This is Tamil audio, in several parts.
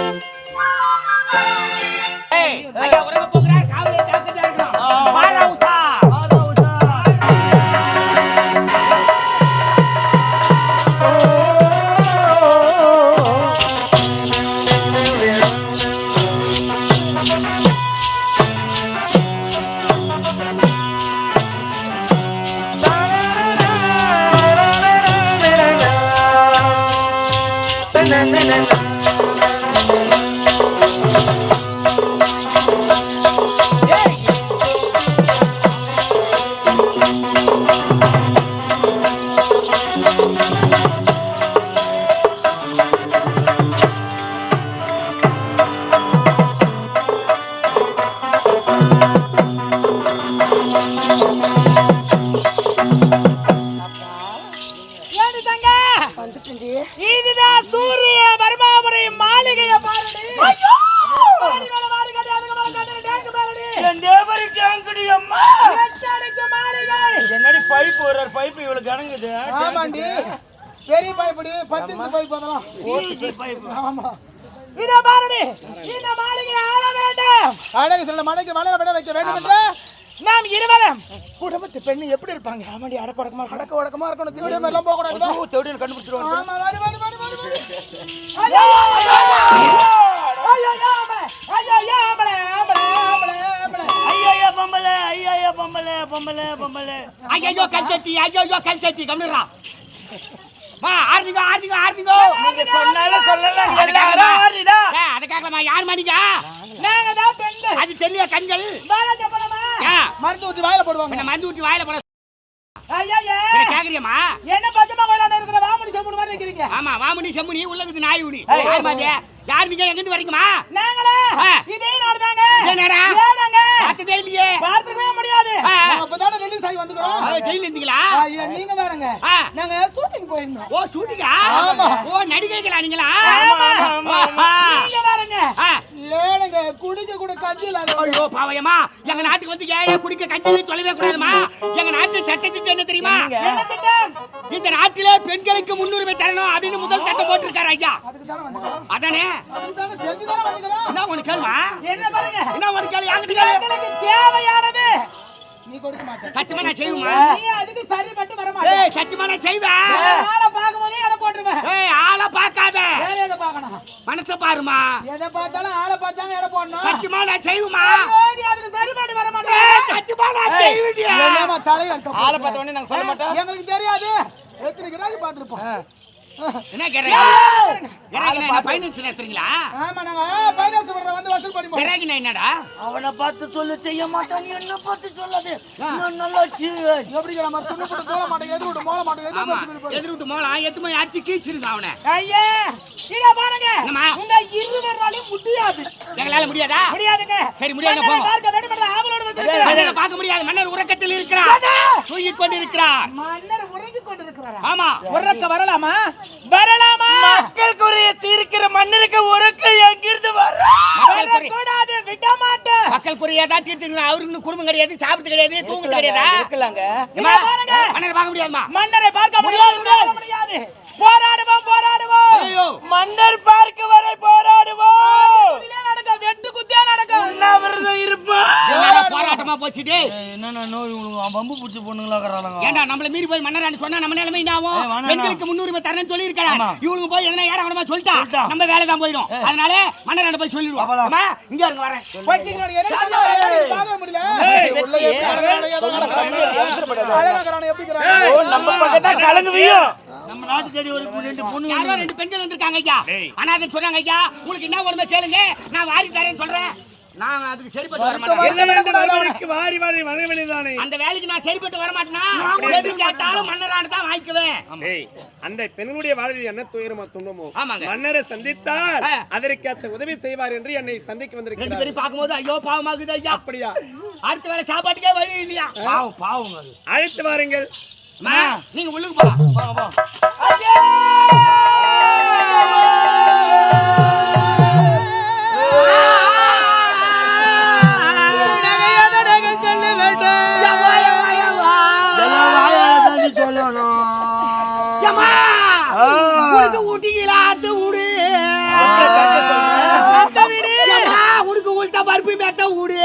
ஏய், இதுதான் சூரிய வர்மாபுரி மாளிகைய பாருடி. மாடி மேல மாடி கட்டி, அதுக்கு மேல கட்டின டேங்க் மேலடி. என் தேவரி டேங்குடி அம்மா. எட்டடுக்கு மாளிகை. என்னடி பைப் ஒரு பைப் இவ்வளவு கணங்குது ஆமாண்டி. பெரிய பைப்படி பத்து இன்ச்சு பைப் அதெல்லாம். பைப் ஆமா. இதோ பாருடி, இந்த மாளிகையை ஆள வேண்டும். அழகு சில மலைக்கு வளைய விட வைக்க வேண்டும் என்று நாம் இருவரும் குடும்பத்து பெண்ணு எப்படி இருப்பாங்க ஆமாண்டி அடக்க உடக்கமா அடக்க உடக்கமா இருக்கணும் திருவிடம் எல்லாம் போக கூடாது தேடின்னு கண்டுபிடிச்சிருவாங்க ஆமா வாடி வாடி வாடி வாடி வாடி ஐயோ, ஐயோ, ஐயோ, ஆம்பளை, ஐயோ, ஐயோ, ஆம்பளை, ஆம்பளை, ஆம்பளை, ஆம்பளை. ஐயா பொம்பளை ஐயா பொம்பளை பொம்பளை பொம்பளை ஐயையோ, கல் சட்டி, ஐயையோ, கல் சட்டி, கம்முனுடா. மா, ஆடுங்க, ஆடுங்க, ஆடுங்க. நீங்க சொன்னாலும் சொல்லலாம் அது கேட்கலாமா? ஆறுதா ஏய், அதை கேட்கலாமா? யார்? அது தெரியல கண்கள்? மருந்து ஊற்றி வாயில போடுவாங்க. மருந்து ஊத்தி வாயில போட கேக்குறியம்மா? என்ன பச்சைமா கோயிலான இருக்கிற வாமணி செம்புடு மாதிரி இருக்கிறீங்க ஆமா வாமுனி செம்முனி உள்ளது நாய் உனி யார் மாதிரி யார் நீங்க? எங்கிருந்து வரீங்கம்மா? நாங்களா. இதே நாடுதாங்க. என்னடா ஏனாங்க? பார்த்ததே இல்லையே. பார்த்துக்கவே முடியாது. அப்பதானே ரிலீஸ் ஆகி வந்துக்கிறோம். ஆ, ஜெயில்ல இருந்தீங்களா? நீங்க வேறங்க. நாங்க ஷூட்டிங் போயிருந்தோம். ஓ ஷூட்டிங்கா ஆமா. ஓ நடிகைகளா நீங்களா? ஆமா. நீங்க வேறங்க. குடிக்க கூட கஞ்சி இல்லாத ஐயோ பாவையம்மா. எங்க நாட்டுக்கு வந்து ஏழை குடிக்க கஞ்சி சொல்லவே கூடாதுமா. எங்க நாட்டு சட்டத்திட்டம் என்ன தெரியுமா? இந்த நாட்டிலே பெண்களுக்கு முன்னுரிமை தரணும் அப்படின்னு முதல் சட்டம் போட்டிருக்காரு ஐயா. அதானே? என்ன உனக்கு கேளுமா என்ன பாருங்க. என்ன உனக்கு கேளு. எங்களுக்கு தேவையானது. நீ கொடுக்க மாட்டேன். சத்தியமா நான் செய்வேமா நீ அதுக்கு சரிப்பட்டு வர மாட்டேன். ஏய் சத்தியமா நான் செய்வேன். ஆளை பார்க்கும்போதே எடை போட்டுருவேன் ஏய் ஆளை பார்க்காத. வேற எதை பார்க்கணும்? மனச பாருமா. எதை பார்த்தாலும் ஆளை பார்த்தாங்க எடை போடணும். சத்தியமா நான் செய்வேமா நீ அதுக்கு சரிப்பட்டு வர மாட்டேன். சத்தியமா நான் செய்வேடியா என்னம்மா தலையெடுத்த ஆளை பார்த்த உடனே நாங்க சொல்ல மாட்டோம். எங்களுக்கு தெரியாது. எத்தனை கிராக்கி பார்த்துருப்போம் என்ன என்ன ஃபைனான்ஸ் நடத்துறீங்களா ஆமா நாங்க பைனான்ஸ் வர்ற வந்து வசூல் பண்ணி இறங்கினா என்னடா? அவனை பார்த்து சொல்லு செய்ய மாட்டான் நீ என்ன பார்த்து சொல்லாது. நான் நல்லா செய்வேன். எப்படிங்கிற மாதிரி துணி போட்டு தோல மாட்டேன் எதிர் விட்டு மோள மாட்டேன் எதிர் விட்டு எதிர் விட்டு மோளம் எத்து போய் அடிச்சு கீச்சிருங்க அவனை. ஐயே இத பாருங்க? உங்க இருவராலையும் முடியாது. எங்களால முடியாதா? முடியாதுங்க. சரி, முடியாது, போங்க. மன்னரை பார்க்க முடியாது. மன்னர் உறக்கத்தில் இருக்கிறார். தூங்கிக் கொண்டிருக்கிறார். மன்னர் உறங்கிக் கொண்டிருக்கிறாரா? ஆமா. உறக்க வரலாமா? வரலாமா? மக்களுக்குரிய தீர்க்கிற மன்னருக்கு உறக்கு எங்கிருந்து மக்கள் வரக்கூடாது விட மாட்டேன் மக்கள் குறையாதா தீர்த்து அவருக்கு குடும்பம் கிடையாது சாப்பிட்டு கிடையாது தூங்குறது கிடையாதா? இருக்கலாங்க. மன்னரை பார்க்க முடியாதுமா மன்னரை பார்க்க முடியாது போராடுவோம் போராடுவோம். மன்னர் பார்க்க வரை போராடுவோம். நடக்க உண்ணாவிரதம் இருப்பான் போராட்டமா போச்சுட்டு என்னென்ன நோய் உங்களுக்கு வம்பு பிடிச்ச பொண்ணுங்களாக்குறாங்க ஏன்டா நம்மள மீறி போய் மன்னரான்னு சொன்னா நம்ம நிலைமை என்ன ஆகும். பெண்களுக்கு முன்னுரிமை தரேன்னு சொல்லி இருக்காங்க ஆமா. இவங்க போய் எதனா ஏடா சொல்லிட்டா? சொல்லிட்டா. நம்ம வேலை தான் போயிடும் அதனால மன்னராண்ட போய் சொல்லிடுவோம். இங்க இருங்க வரேன். என்ன நம்ம பக்கத்தான் கலங்குவியும் நம்ம நாட்டு தேடி ஒரு ரெண்டு பொண்ணு யாரோ ரெண்டு பெண்கள் வந்திருக்காங்க ஐயா? ஆனா அதை சொன்னாங்க ஐயா. உங்களுக்கு என்ன உடம்பு? கேளுங்க. நான் வாரி தரேன்னு சொல்றேன். நான் அதுக்கு சரிப்பட்டு வர மாட்டேன். வாரி வாரி வனவெளிதானே அந்த வேலைக்கு நான் சரிப்பட்டு வர மாட்டேனா? கேட்டாலும் தான் வாங்கிக்குவேன். ஏய், அந்த பெண்ணுடைய வாழ்வில் என்ன துயரமோ துன்பமோ ஆமாங்க. மன்னரை சந்தித்தால். அதற்கேற்ற உதவி செய்வார் என்று என்னை சந்திக்க ரெண்டு வந்திருக்கிறார் பேரும் பார்க்கும்போது ஐயோ பாவமாகுது ஐயா. அப்படியா? அடுத்த வேளை சாப்பாட்டுக்கே வழி இல்லையா? பாவம் பாவம் அது. அழைத்து வாருங்கள். அம்மா, நீங்க உள்ளுக்கு போலாம். உனக்கு ஊட்டிங்களா அத்து ஊடு உனக்கு உள்ட பருப்பு மெத்த ஊடு.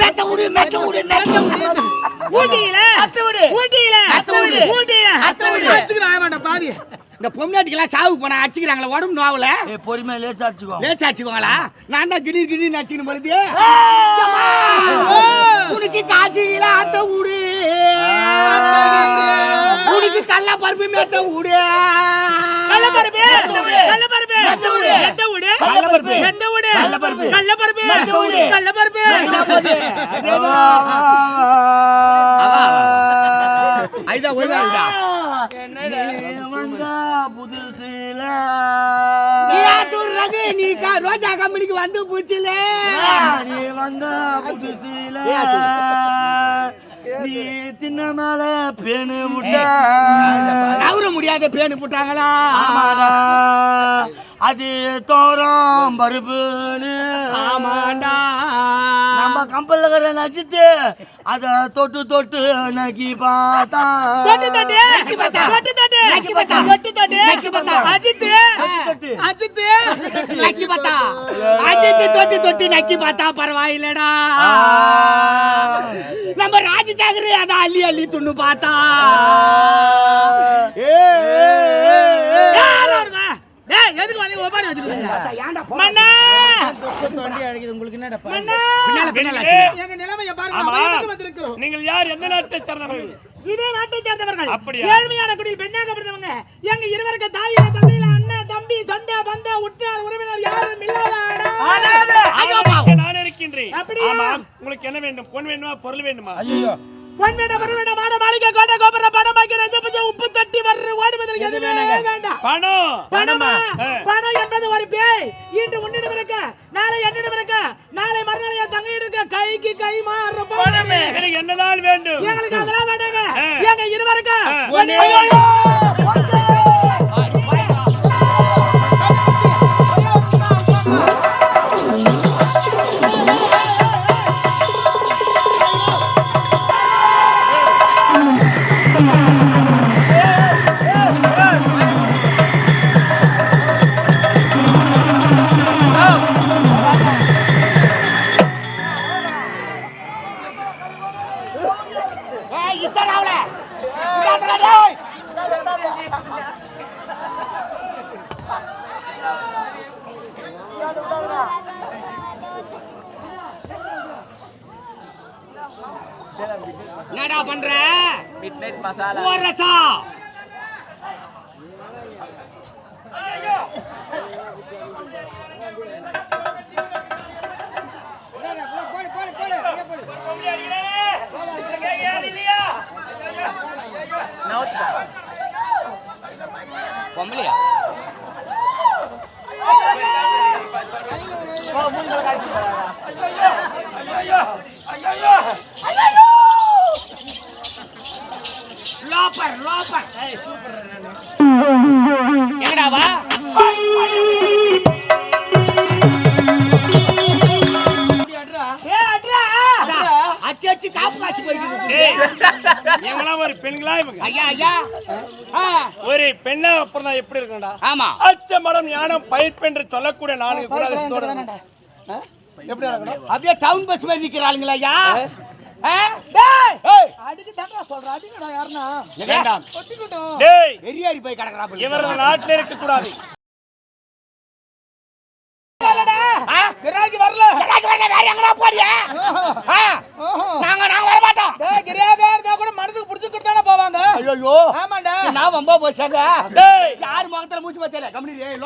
மெத்த ஊடு மெத்த ஊடு மெத்த ஊடு. ஊட்டியில. அத்த ஊடு ஊட்டியில. அத்த ஊடு ஊட்டியில அத்த ஊடு அச்சுக்கு நான் வேண்டாம் பாதி. இந்த பொம்னாட்டிக்கெல்லாம் சாவு போனா அடிச்சுக்கிறாங்களா உடம்பு நோவல? பொறுமையா லேசா அடிச்சுக்கோ லேசா அடிச்சுக்கோங்களா? நான் தான் திடீர் திடீர்னு அடிச்சுக்கணும் பொழுது உனக்கு காய்ச்சிகளா அத்த ஊடு. உனக்கு கள்ள பருப்பு மேத்த விடு கள்ள பருப்பு கள்ள பருப்பு மெத்த விடு மெத்த விடு கள்ள பருப்பு. மெத்த விடு கள்ள பருப்பு. கள்ள பருப்பு மெத்த விடு. கள்ள பருப்பு வந்த புதுசுல. ரகு. நீ க- ரோஜா கம்பெனிக்கு வந்து பூச்சில. நீ வந்த புதுசுல. நீ தின்ன மேல பேணு விட்ட நவர முடியாத பேனு போட்டாங்களா? அது தோரம் பருப்புன்னு. ஆமாண்டா. நம்ம கம்பல்ல இருக்கிற நச்சித்து அத தொட்டு தொட்டு நக்கி பார்த்தா. தொட்டு தொட்டு. தொட்டு தொட்டு. நக்கி பார்த்தா. தொட்டு தொட்டு. நக்கி பார்த்தா. அஜித். அஜித் நக்கி பார்த்தா. அஜித்து தொட்டி தொட்டி நக்கி பார்த்தா பரவாயில்லடா. நம்ம ராஜசாகர் அதான் அள்ளி அள்ளி துண்ணு பார்த்தா? டேய், எதுக்கு வந்து ஒப்பாரி வச்சுக்கிறீங்க? மண்ணா! மண்ணா! பின்னால பின்னால பெண்களே, எங்க நிலைமையை பாருங்க, ஆமா. பயந்துட்டு வந்திருக்கிறோம். நீங்கள் யார்? எந்த நாட்டை சேர்ந்தவர்கள்? இதே நாட்டை சேர்ந்தவர்கள். அப்படியா? ஏழ்மையான குடியில் பெண்ணாகப்படுத்தவங்க எங்க இருவருக்கு தாயில தந்தையில அண்ணன் தம்பி சொந்த பந்த உற்றார் உறவினர் யாரும் இல்லாத. ஐயோ, நான் இருக்கின்றேன். அப்படியா? ஆமாம். உங்களுக்கு என்ன வேண்டும்? பொன் வேண்டுமா? பொருள் வேண்டுமா? பொன் வேண்டாம், பொருள் மாட மாளிகை, கோட்டை, கோபுரம், பணமாக்கி, நெஞ்சு உப்பு தட்டி வர்று, ஓடுவதற்கு எதுவுமே வேண்டாம். பணம் பணமா? பணம் என்பது ஒரு பேய் இன்று உன்னிடம் இருக்க நாளை என்னிடம் இருக்க நாளை மறுநாள் என் தங்கையிடம் இருக்க கைக்கு கை மாறுற பணமே என்னதான் வேண்டும் எங்களுக்கு அதெல்லாம் வேண்டாங்க எங்க இருவருக்கு என்னடா பண்ற? மிட் நைட் மசாலா ஓரசா. பொம்பளையா? லோப்பர் லோப்பர் ஏய் சூப்பர் எங்கடா வா ஏய், அட்ரா. அச்சு அச்சு காப்பு காசு இருக்கு. எங்கெல்லாம் ஒரு பெண்களா இவங்க ஐயா ஐயா ஒரு பெண்ணா அப்புறம் தான் எப்படி இருக்கணும்டா ஆமா அச்ச மடம் ஞானம் பயிர்ப்பு என்று சொல்லக்கூடிய இருக்கணும். ஆ? எப்படி இருக்கணும் அப்படியே டவுன் பஸ் மாதிரி நிக்கிறாளுங்களா ஐயா? நாட்டில் இருக்க கூடாது. ஆ? கிராக்கி வரல. கிராக்கி வரல, வேற எங்கடா போறியா? ஆ? நாங்க நாங்க வர மாட்டோம் டேய் இருந்தா கூட மனசுக்கு புடிச்சுக்கிட்டு தானே போவாங்க. ஐயோ ஆமாண்டா நான் வம்பா போச்சாங்க? யார் முகத்துல மூச்சு பார்த்தல? கம்பெனி ஏய்.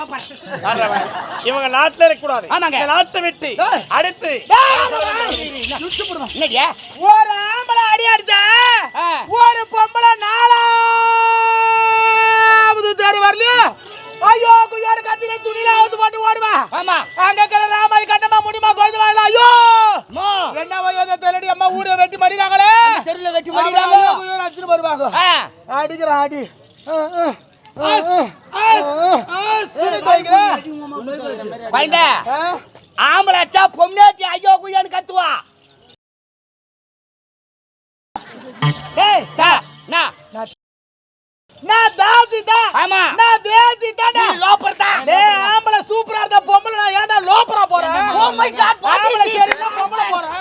இவங்க நாட்டில் இருக்க கூடாது ஆமாங்க. இந்த நாட்டை விட்டு அடுத்து என்னடியா ஒரு ஆம்பளை அடி அடிச்சா. ஒரு பொம்பளை நாலாவது தெரு வரலையும் ஐயோ குய்யாடு கத்தின துணியில அவுத்து போட்டு ஓடுவா. ஆமா. அங்க இருக்கிற ராமாய் கண்டமா முடிமா கொழுந்து வாழல ஐயோ மோ என்ன வயது தெரியடி அம்மா ஊரை வெட்டி மடிறாங்களே தெருல வெட்டி அப்புறம் மடிறாங்க ஐயோ, குய்யோ அடிச்சுட்டு வருவாங்க ஆ அடிக்கிறான் அடி. ஆ, ஆ, ஆ, ஆ, ஆ. துணி துவைக்கிற? பயந்த ஆ? ஆம்பளை அச்சா பொம்னாட்டி ஐயோ குய்யான்னு கத்துவா. நான் தாசி தான் ஆமா. நான் தேசி தானே நீ லோப்பர் தான் டேய் ஆம்பளை சூப்பரா இருந்தா பொம்பளை நான் ஏன்டா லோப்பரா போறேன்? ஓ மை காட் ஆம்பளை சரின்னா பொம்பளை போறேன்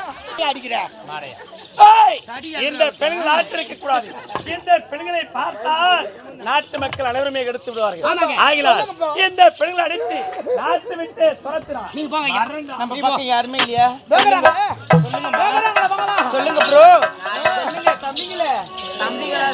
அடிக்கிற. ஏய், இந்த பெண்கள் ஆற்றிருக்க கூடாது. இந்த பெண்களை பார்த்தால் நாட்டு மக்கள் அனைவருமே எடுத்து விடுவார்கள். ஆகினால் இந்த பெண்களை அடித்து நாட்டு விட்டு துரத்தினார் நீங்க போங்க யாருமே இல்லையா? சொல்லுங்க ப்ரோ தம்பிங்களே. தம்பிங்களா